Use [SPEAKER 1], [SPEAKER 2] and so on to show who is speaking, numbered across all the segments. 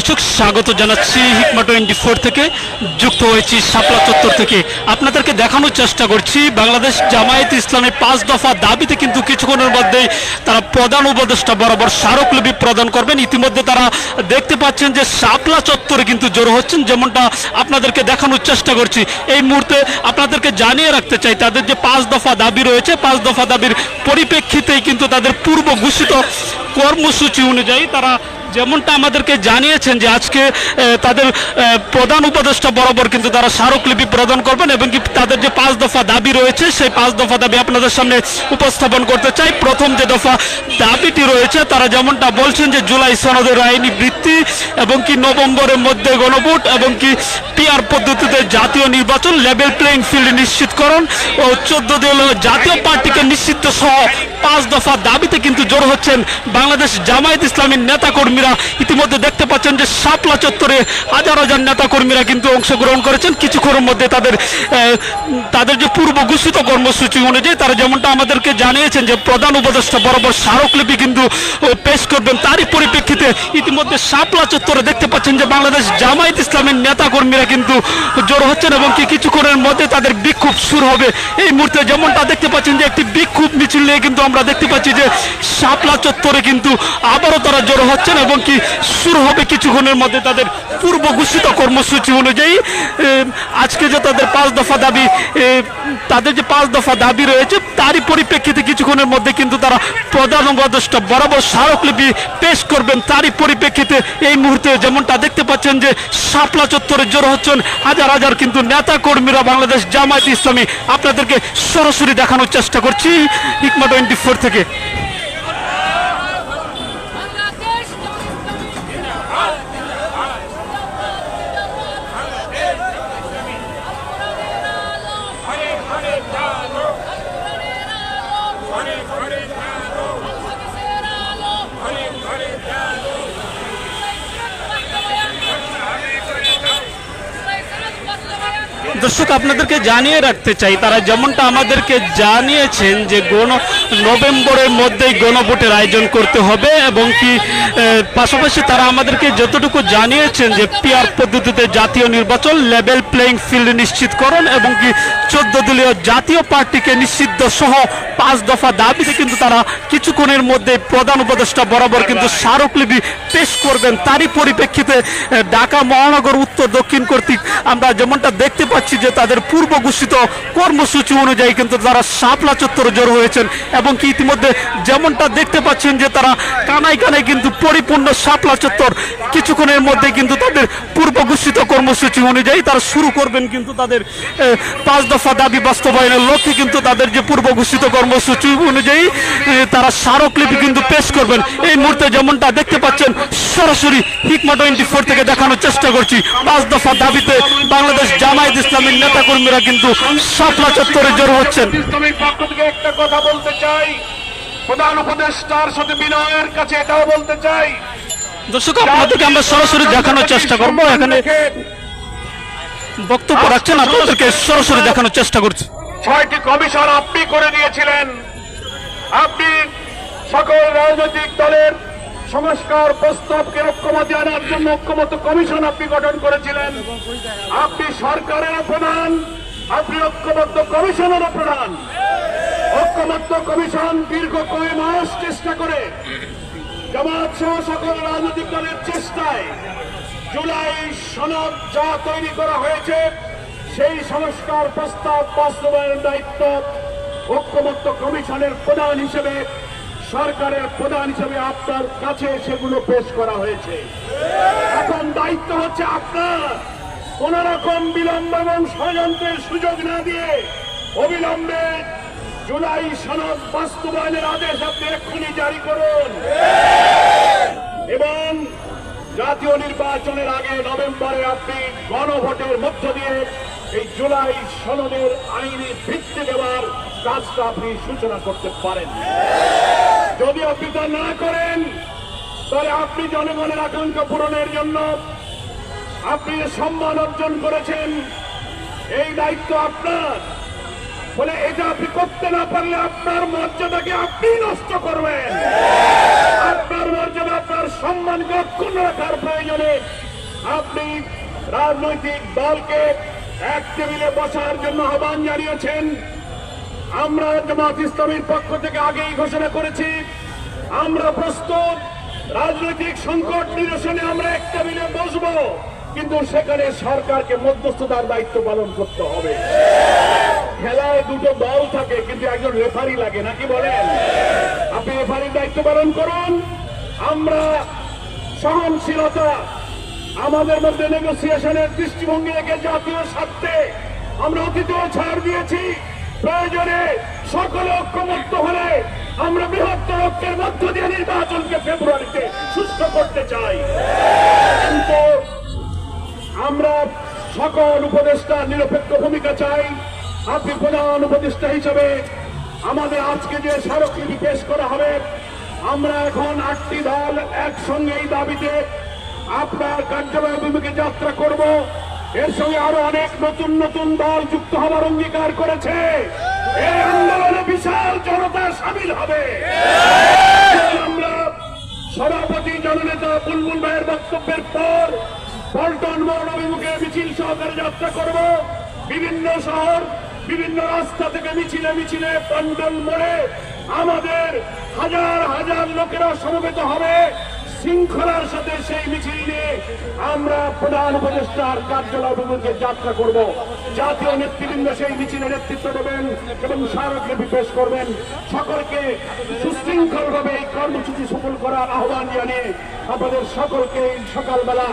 [SPEAKER 1] দর্শক, স্বাগত জানাচ্ছি হিকমা টোয়েন্টি ফোর থেকে। যুক্ত হয়েছি শাপলা চত্বর থেকে। আপনাদেরকে দেখানোর চেষ্টা করছি, বাংলাদেশ জামায়াত ইসলামের পাঁচ দফা দাবিতে কিন্তু কিছুক্ষণের মধ্যেই তারা প্রধান উপদেষ্টা বরাবর স্মারকলিপি প্রদান করবেন। ইতিমধ্যে তারা দেখতে পাচ্ছেন যে শাপলা চত্বরে কিন্তু জড়ো হচ্ছেন, যেমনটা আপনাদেরকে দেখানোর চেষ্টা করছি। এই মুহূর্তে আপনাদেরকে জানিয়ে রাখতে চাই, তাদের যে পাঁচ দফা দাবি রয়েছে, পাঁচ দফা দাবির পরিপ্রেক্ষিতেই কিন্তু তাদের পূর্ব ঘোষিত কর্মসূচি অনুযায়ী তারা যেমনটা আমাদেরকে জানিয়েছেন যে আজকে তাদের প্রধান উপদেষ্টা বরাবর কিন্তু তারা স্মারকলিপি প্রদান করবেন এবং কি তাদের যে পাঁচ দফা দাবি রয়েছে, সেই পাঁচ দফা দাবি আপনাদের সামনে উপস্থাপন করতে চাই। প্রথম যে দফা দাবিটি রয়েছে, তারা যেমনটা বলছেন যে জুলাই সনদের আইনি বৃত্তি এবং কি নভেম্বরের মধ্যে গণভোট এবং কি পিআর পদ্ধতিতে জাতীয় নির্বাচন লেভেল প্লেইং ফিল্ড নিশ্চিতকরণ ও চোদ্দ দলীয় জাতীয় পার্টিকে নিশ্চিত সহ পাঁচ দফা দাবিতে কিন্তু জোর হচ্ছেন বাংলাদেশ জামায়াত ইসলামীর নেতাকর্মীরা ইতিমধ্যে দেখতে পাচ্ছেন যে শাপলা চত্বরে হাজার হাজার নেতাকর্মীরা কিন্তু অংশগ্রহণ করেছেন। কিছুক্ষণের মধ্যে তাদের তাদের যে পূর্ব ঘোষিত কর্মসূচি অনুযায়ী তারা যেমনটা আমাদেরকে জানিয়েছেন যে প্রধান উপদেষ্টা বরাবর স্মারকলিপি কিন্তু পেশ করবেন। তারই পরিপ্রেক্ষিতে ইতিমধ্যে শাপলা চত্বরে দেখতে পাচ্ছেন যে বাংলাদেশ জামায়াত ইসলামের নেতাকর্মীরা কিন্তু জোর হচ্ছেন এবং কি কিছুক্ষণের মধ্যে তাদের বিক্ষোভ শুরু হবে। এই মুহূর্তে যেমনটা দেখতে পাচ্ছেন যে একটি বিক্ষোভ মিছিল নিয়ে কিন্তু আমরা দেখতে পাচ্ছি যে শাপলা চত্বরে কিন্তু আবারও তারা জড়ো হচ্ছেন এবং কি শুরু হবে কিছুক্ষণের মধ্যে তাদের পূর্ব ঘোষিত কর্মসূচি অনুযায়ী আজকে যে তাদের পাঁচ দফা দাবি তাদের যে পাঁচ দফা দাবি রয়েছে, তারই পরিপ্রেক্ষিতে কিছুক্ষণের মধ্যে কিন্তু তারা প্রধান বরাবর স্মারকলিপি পেশ করবেন। তারই পরিপ্রেক্ষিতে এই মুহূর্তে যেমনটা দেখতে পাচ্ছেন যে শাপলা চত্বরে জড়ো হচ্ছেন হাজার হাজার কিন্তু নেতা কর্মীরা বাংলাদেশ জামায়াত ইসলামী। আপনাদেরকে সরাসরি দেখানোর চেষ্টা করছি হিকমা টোয়েন্টি থেকে। দর্শক, আপনাদেরকে জানিয়ে রাখতে চাই, তারা যেমনটা আমাদেরকে জানিয়েছেন যে গণ নভেম্বরের মধ্যেই গণভোটের আয়োজন করতে হবে এবং কি পাশাপাশি তারা আমাদেরকে যতটুকু জানিয়েছেন যে পিআর পদ্ধতিতে জাতীয় নির্বাচন লেভেল প্লেইং ফিল্ড নিশ্চিতকরণ এবং কি চোদ্দ দলীয় জাতীয় পার্টিকে নিষিদ্ধ সহ পাঁচ দফা দাবিতে কিন্তু তারা কিছুক্ষণের মধ্যে প্রধান উপদেষ্টা বরাবর কিন্তু স্মারকলিপি পেশ করবেন। তারই পরিপ্রেক্ষিতে ঢাকা মহানগর উত্তর দক্ষিণ কর্তৃক আমরা যেমনটা দেখতে পাচ্ছি যে তাদের পূর্ব ঘোষিত কর্মসূচি অনুযায়ী কিন্তু তারা সাপলা চত্বর জড়ো হয়েছেন এবং কি ইতিমধ্যে যেমনটা দেখতে পাচ্ছেন যে তারা কানায় কানায় কিন্তু পরিপূর্ণ সাপলা চত্বর কিছুক্ষণের মধ্যে কিন্তু তাদের পূর্ব ঘোষিত কর্মসূচি অনুযায়ী তারা শুরু করবেন কিন্তু তাদের পাঁচ দফা দাবি বাস্তবায়নের লক্ষ্যে কিন্তু তাদের যে পূর্ব ঘোষিত কর্মসূচি অনুযায়ী তারা স্মারকলিপি কিন্তু পেশ করবেন। এই মুহূর্তে যেমনটা দেখতে পাচ্ছেন, সরাসরি হিকমা টোয়েন্টি ফোর থেকে দেখানোর চেষ্টা করছি। পাঁচ দফা দাবিতে বাংলাদেশ জামায়াত ইসলামীর নেতাকর্মীরা কিন্তু শাপলা চত্বরে জড়ো হচ্ছেন।
[SPEAKER 2] কথা বলতে চাই। প্রধান উপদেষ্টার সাথে বিনয়ের কাছে এটাও বলতে চাই
[SPEAKER 1] দর্শক, আপনাদেরকে আমরা সরাসরি দেখানোর চেষ্টা করব। এখানে বক্তব্য রাখছেন, আপনাদেরকে সরাসরি দেখানোর চেষ্টা করছি।
[SPEAKER 2] ছয়টি কমিশন আপনি করে দিয়েছিলেন। আপনি সকল রাজনৈতিক দলের সংস্কার প্রস্তাবকে ঐক্যমতে আনার জন্য ঐক্যমত কমিশন আপনি গঠন করেছিলেন। আপনি সরকারের প্রধান, আপনি ঐক্যবদ্ধ কমিশনের প্রধান। ঐক্যমত্য কমিশন দীর্ঘ কয় মাস চেষ্টা করে জামাত সহ সকল রাজনৈতিক দলের চেষ্টায় জুলাই সনদ যা তৈরি করা হয়েছে, সেই সংস্কার প্রস্তাব বাস্তবায়নের দায়িত্ব ঐক্যমত্য কমিশনের প্রধান হিসেবে, সরকারের প্রধান হিসেবে আপনার কাছে সেগুলো পেশ করা হয়েছে। এখন দায়িত্ব হচ্ছে আপনার। কোন রকম বিলম্ব এবং ষড়যন্ত্রের সুযোগ না দিয়ে অবিলম্বে জুলাই সনদ বাস্তবায়নের আদেশ আপনি এক্ষুনি জারি করুন। এবং জাতীয় নির্বাচনের আগে নভেম্বরে আপনি গণভোটের মধ্য দিয়ে এই জুলাই সনদের আইনি ভিত্তি দেওয়ার কাজটা আপনি সূচনা করতে পারেন। যদি আপনি তা না করেন, তাহলে আপনি জনগণের আকাঙ্ক্ষা পূরণের জন্য আপনি সম্মান অর্জন করেছেন, এই দায়িত্ব আপনার। বলে এটা আপনি করতে না পারলে আপনার মর্যাদাকে আপনি নষ্ট করবেন। আপনার মর্যাদা, আপনার সম্মানকে অক্ষুণ্ণ রাখার প্রয়োজনে আপনি রাজনৈতিক দলকে এক টেবিলে বসার জন্য আহ্বান জানিয়েছেন। আমরা জামাত ইসলামীর পক্ষ থেকে আগেই ঘোষণা করেছি, আমরা প্রস্তুত, রাজনৈতিক সংকট নিরসনে আমরা এক টেবিলে বসবো, কিন্তু সেখানে সরকারকে মধ্যস্থতার দায়িত্ব পালন করতে হবে। দুটো দল থাকে, কিন্তু একজন রেফারি লাগে, নাকি বলেন? আপনি রেফারির দায়িত্ব পালন করুন। আমরা সহনশীলতা, আমাদের মধ্যে নেগোসিয়েশনের দৃষ্টিভঙ্গি রেখে জাতীয় স্বার্থে আমরা অতীতেও ছাড় দিয়েছি। প্রয়োজনে সকলে ঐক্যমত্য হলে আমরা বৃহত্তর ঐক্যের মধ্য দিয়ে নির্বাচনকে ফেব্রুয়ারিতে সুস্থ করতে চাই। কিন্তু আমরা সকল উপদেষ্টা নিরপেক্ষ ভূমিকা চাই। আপনি প্রধান উপদেষ্টা হিসেবে আমাদের আজকে যে স্মারকলিপি পেশ করা হবে, আমরা এখন আটটি দল একসঙ্গে এই দাবিতে আপনার কার্যালয় অভিমুখে যাত্রা করব। এর সঙ্গে আরও অনেক নতুন নতুন দল যুক্ত হওয়ার অঙ্গীকার করেছে। আন্দোলনে বিশাল জনতা সামিল হবে। আমরা সভাপতি জননেতা বুলবুল ভাইয়ের বক্তব্যের পর পল্টন মোড় অভিমুখে মিছিল সহকারে যাত্রা করব। বিভিন্ন শহর বিভিন্ন রাস্তা থেকে মিছিলে মিছিলে পল্টন মোড়ে আমাদের হাজার হাজার লোকেরা সমবেত হবে। শৃঙ্খলার সাথে সেই মিছিল নিয়ে আমরা প্রধান উপদেষ্টার কার্যালয় অভিমুখে যাত্রা করব। জাতীয় নেতৃবৃন্দ সেই মিছিলে নেতৃত্ব দেবেন এবং স্মারকলিপি পেশ করবেন। সকলকে সুশৃঙ্খলভাবে এই কর্মসূচি সফল করার আহ্বান জানিয়ে আপনাদের সকলকে সকালবেলা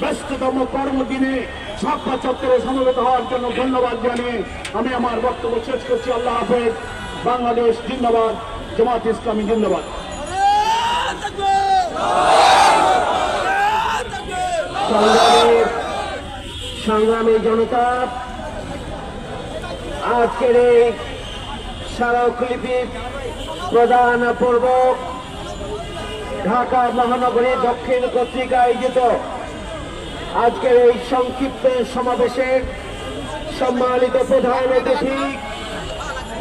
[SPEAKER 2] ব্যস্ততম কর্মদিনে ছাপ্পা চত্বরে সমবেত হওয়ার জন্য ধন্যবাদ জানিয়ে আমি আমার বক্তব্য শেষ করছি। আল্লাহ হাফেজ। বাংলাদেশ জিন্দাবাদ। জামাত ইসলামী জিন্দাবাদ।
[SPEAKER 3] সংগ্রামী সংগ্রামী জনতা, আজকের এই স্মারকলিপি প্রদান পূর্বক ঢাকা মহানগরী দক্ষিণ কর্তৃক আয়োজিত। আজকের এই সংক্ষিপ্ত সমাবেশের সম্মানিত প্রধান অতিথি,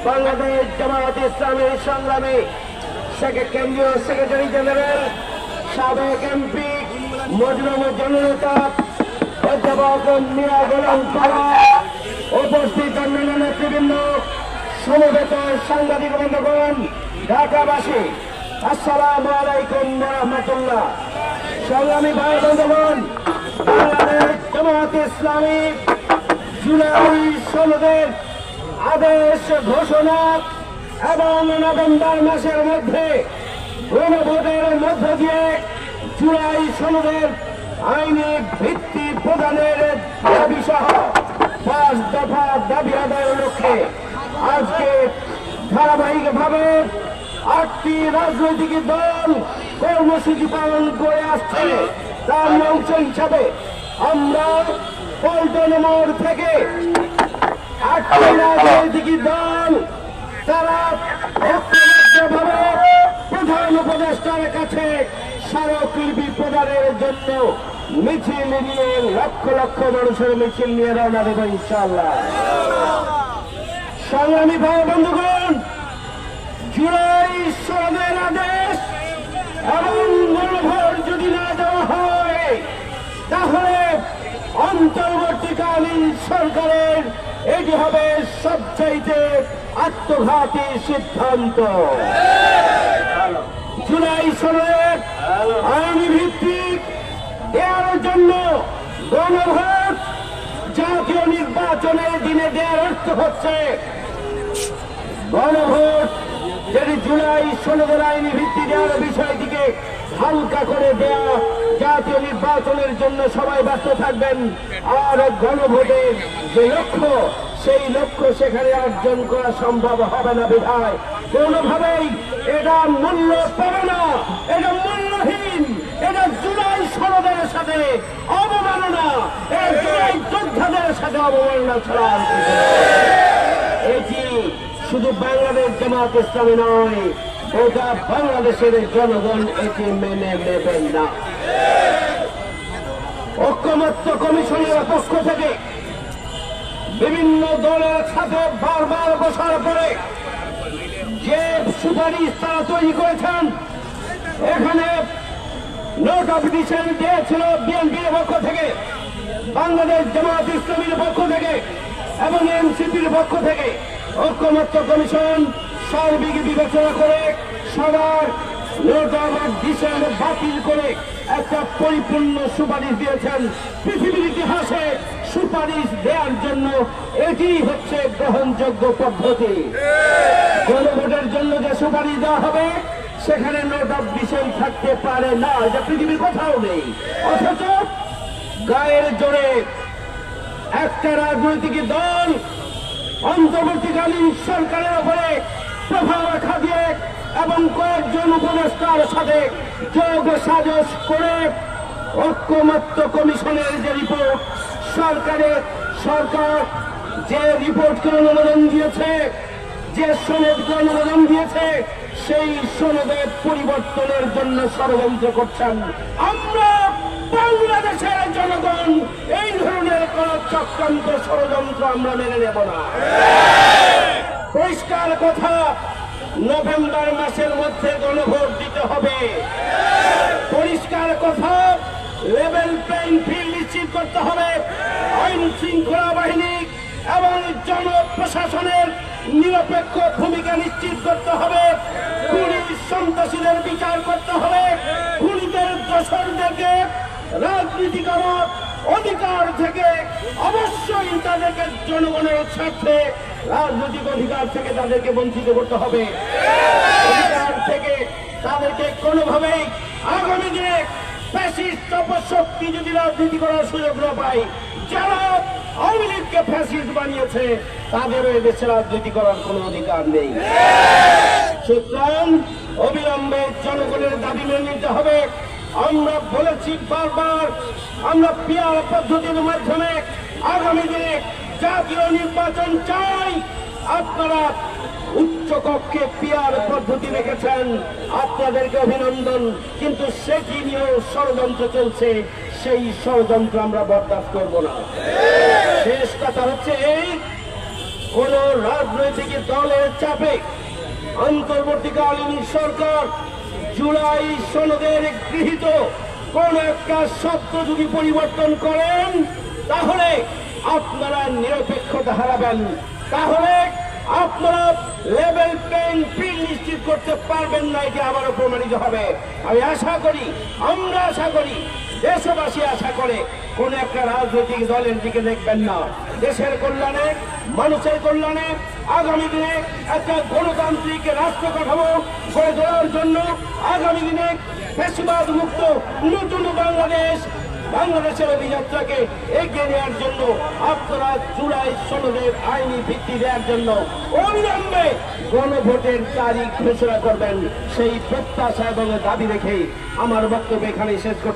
[SPEAKER 3] বাংলাদেশ জামায়াত ইসলামী সংগ্রামী কেন্দ্রীয় সেক্রেটারি জেনারেল, সাবেক এমপি মজলুম জননেতা, অধ্যাপক মিয়া গোলাম পাড়া উপস্থিত অন্যান্য নেতৃবৃন্দ, সমবেত সাংবাদিক বন্ধুগণ, ঢাকাবাসী, আসসালামু আলাইকুম রহমতুল্লাহ। সংগ্রামী ভাই বন্ধুগণ বাংলাদেশ জামায়াত ইসলামী জুলাই ষোলোদের আদেশ ঘোষণা এবং নভেম্বর মাসের মধ্যে গণভোটের মধ্য দিয়ে জুলাই ষোলোদের আইনি ভিত্তি প্রদানের দাবি সহ পাঁচ দফা দাবি আদায়ের লক্ষ্যে আজকে ধারাবাহিকভাবে আটটি রাজনৈতিক দল কর্মসূচি পালন করে আসছে। তার অংশ হিসাবে আমরা পল্টন মোড় থেকে আটটি রাজনৈতিক দল তারা প্রধান উপদেষ্টার কাছে স্মারকলিপি প্রদানের জন্য মিছিল নিয়ে লক্ষ লক্ষ মানুষের মিছিল নিয়ে রওনা দেবো ইনশাল্লাহ সংগ্রামী ভাই বন্ধুগণ আদেশ এবং মনোভর যদি না দেওয়া হয়, তাহলে অন্তর্বর্তীকালীন সরকারের এটি হবে সবচাইতে আত্মঘাতী সিদ্ধান্ত। জুলাই সনের আইনি ভিত্তিক দেওয়ার জন্য গণভোট জাতীয় নির্বাচনের দিনে দেওয়ার অর্থ হচ্ছে গণভোট যদি জুলাই ষোলোদের আইনি ভিত্তি দেওয়ার বিষয়টিকে হালকা করে দেয়া, জাতীয় নির্বাচনের জন্য সবাই ব্যস্ত থাকবেন আর গণভোটের যে লক্ষ্য, সেই লক্ষ্য সেখানে অর্জন করা সম্ভব হবে না বিধায় কোনোভাবেই এটা মূল্য পাবে না, এটা মূল্যহীন, এটা জুলাই ষোলোদের সাথে অবমাননা, এই জুলাই যোদ্ধাদের সাথে অবমাননা ছাড়া। এটি শুধু বাংলাদেশ জামাত ইসলামী নয় ওটা বাংলাদেশের জনগণ এটি মেনে নেবেন না। ঐক্যমত্য কমিশনের পক্ষ থেকে বিভিন্ন দলের সাথে বারবার বসার পরে যে সুপারিশ তারা তৈরি করেছেন, এখানে নোট অফ ডিসেন্ট দিয়েছিল বিএনপির পক্ষ থেকে, বাংলাদেশ জামাত ইসলামীর পক্ষ থেকে এবং এনসিপির পক্ষ থেকে। ঐক্যমত্য কমিশন সার্বিক বিবেচনা করে, সবার ডিসেন্ট বাতিল করে একটা পরিপূর্ণ সুপারিশ দিয়েছেন। পৃথিবীর ইতিহাসে সুপারিশ দেওয়ার জন্য এটি হচ্ছে গ্রহণযোগ্য পদ্ধতি। গণভোটের জন্য যে সুপারিশ দেওয়া হবে, সেখানে নোট অফ ডিসেন্ট থাকতে পারে না, এটা পৃথিবীর কোথাও নেই। অথচ গায়ের জোরে একটা রাজনৈতিক দল অন্তর্বর্তীকালীন সরকারের উপরে প্রভাব রাখা দিয়ে এবং কয়েকজন উপদেষ্টার সাথে যোগ সাজস করে ঐক্যমত্য কমিশনের যে রিপোর্ট, সরকারের সরকার যে রিপোর্টকে অনুমোদন দিয়েছে, যে সনদকে অনুমোদন দিয়েছে সেই সনদের পরিবর্তনের জন্য ষড়যন্ত্র করছেন। আমরা বাংলাদেশের জনগণ, এই ধরনের কোন চক্রান্ত ষড়যন্ত্র আমরা মেনে নেব না। পরিষ্কার কথা, নভেম্বর মাসের মধ্যে গণভোট দিতে হবে। পরিষ্কার কথা, লেভেল প্লেইং ফিল্ড নিশ্চিত করতে হবে। আইন শৃঙ্খলা বাহিনী এবং জনপ্রশাসনের নিরপেক্ষ ভূমিকা নিশ্চিত করতে হবে। খুনি সন্ত্রাসীদের বিচার করতে হবে। খুনিদের দোষরদেরকে রাজনীতি করার অধিকার থেকে অবশ্যই তাদেরকে জনগণের স্বার্থে রাজনৈতিক অধিকার থেকে তাদেরকে বঞ্চিত করতে হবে। অধিকার থেকে তাদেরকে কোনোভাবেই আগামী দিনে ফ্যাসিস্ট অপশক্তি যদি রাজনীতি করার সুযোগ না পায়, যারা আওয়ামী লীগকে ফ্যাসিস্ট বানিয়েছে তাদেরও এদেশে রাজনীতি করার কোনো অধিকার নেই। সুতরাং অবিলম্বে জনগণের দাবি মেনে নিতে হবে। আমরা বলেছি বারবার, আমরা পিয়ার পদ্ধতির মাধ্যমে আগামী দিনে জাতীয় নির্বাচন চাই। আপনারা উচ্চ কক্ষে পিয়ার পদ্ধতি রেখেছেন। আপনাদেরকে অভিনন্দন। কিন্তু সেটি নিয়েও ষড়যন্ত্র চলছে। সেই ষড়যন্ত্র আমরা বরদাস্ত করব না। শেষ কথা হচ্ছে এই, কোন রাজনৈতিক দলের চাপে অন্তর্বর্তীকালীন সরকার জুলাই সনদের গৃহীত কোন একটা শব্দ যদি পরিবর্তন করেন, তাহলে আপনারা নিরপেক্ষতা হারাবেন। তাহলে আপনারা লেভেল প্লেইং ফিল্ড নিশ্চিত করতে পারবেন না, এটি আবারও প্রমাণিত হবে। আমি আশা করি, আমরা আশা করি, দেশবাসী আশা করে, কোন একটা রাজনৈতিক দলের দিকে দেখবেন না। দেশের কল্যাণে, মানুষের কল্যাণে, আগামী দিনে একটা গণতান্ত্রিক রাষ্ট্র কাঠামো গড়ে তোলার জন্য আগামী দিনে ফেসিবাদ মুক্ত নতুন বাংলাদেশ বাংলাদেশের অভিযাত্রাকে এগিয়ে নেওয়ার জন্য আপনারা জুলাই সনদের আইনি ভিত্তি দেওয়ার জন্য অবিলম্বে গণভোটের তারিখ ঘোষণা করবেন। সেই প্রত্যাশা এবং দাবি রেখে আমার বক্তব্য এখানে শেষ করছি।